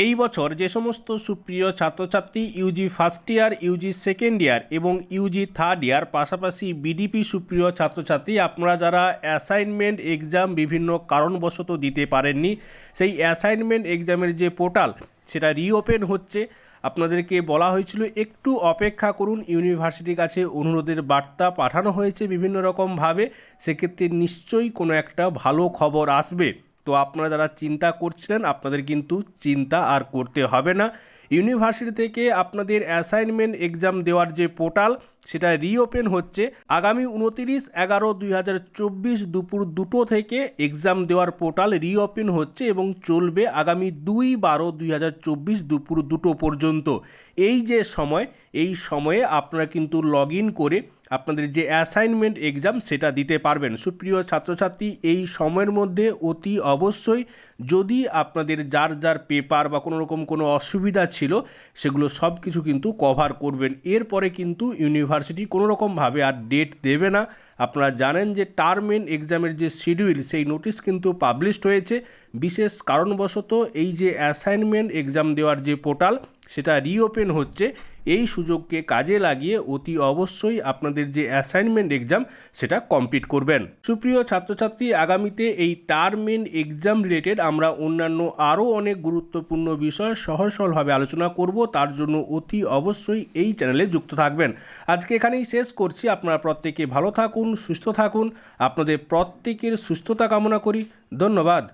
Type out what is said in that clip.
এই বছর যে সমস্ত সুপ্রিয় ছাত্রছাত্রী UG first year, UG second year এবং ইউজি থার্ড ইয়ার, পাশাপাশি বিডিপি সুপ্রিয় ছাত্রছাত্রী, আপনারা যারা অ্যাসাইনমেন্ট এক্সাম বিভিন্ন কারণবশত দিতে পারেননি, সেই অ্যাসাইনমেন্ট এক্সামের যে পোর্টাল, সেটা রিওপেন হচ্ছে। আপনাদেরকে বলা হয়েছিল, একটু অপেক্ষা করুন, ইউনিভার্সিটির কাছে অনুরোধের বার্তা পাঠানো হয়েছে বিভিন্ন রকমভাবে, সেক্ষেত্রে নিশ্চয়ই কোনো একটা ভালো খবর আসবে। তো আপনারা যারা চিন্তা করছিলেন আপনাদের কিন্তু চিন্তা আর করতে হবে না। ইউনিভার্সিটি থেকে আপনাদের অ্যাসাইনমেন্ট এক্সাম দেওয়ার যে পোর্টাল, সেটা রিওপেন হচ্ছে আগামী উনতিরিশ এগারো দুই দুপুর দুটো থেকে এক্সাম দেওয়ার পোর্টাল রিওপেন হচ্ছে এবং চলবে আগামী দুই বারো দুই দুপুর দুটো পর্যন্ত। এই যে সময়, এই সময়ে আপনারা কিন্তু লগ করে আপনাদের যে অ্যাসাইনমেন্ট এক্সাম, সেটা দিতে পারবেন। সুপ্রিয় ছাত্রছাত্রী, এই সময়ের মধ্যে অতি অবশ্যই যদি আপনাদের যার যার পেপার বা কোনো রকম কোনো অসুবিধা ছিল, সেগুলো সব কিছু কিন্তু কভার করবেন। এরপরে কিন্তু ইউনিভার্সিটি কোনো রকমভাবে আর ডেট দেবে না। আপনারা জানেন যে টার্ম এন্ড এক্সামের যে শিডিউল সেই নোটিশ কিন্তু পাবলিশড হয়েছে। বিশেষ কারণবশত এই যে অ্যাসাইনমেন্ট এক্সাম দেওয়ার যে পোর্টাল সেটা রিওপেন হচ্ছে। এই সুযোগকে কাজে লাগিয়ে অতি অবশ্যই আপনাদের যে অ্যাসাইনমেন্ট এক্সাম সেটা কমপ্লিট করবেন। সুপ্রিয় ছাত্রছাত্রী, আগামীতে এই টার্ম এন্ড এক্সাম রিলেটেড আমরা অন্যান্য আরও অনেক গুরুত্বপূর্ণ বিষয় সহজ সরলভাবে আলোচনা করব। তার জন্য অতি অবশ্যই এই চ্যানেলে যুক্ত থাকবেন। আজকে এখানেই শেষ করছি। আপনারা প্রত্যেকে ভালো থাকুন, সুস্থ থাকুন। আপনাদের প্রত্যেকের সুস্থতা কামনা করি। ধন্যবাদ।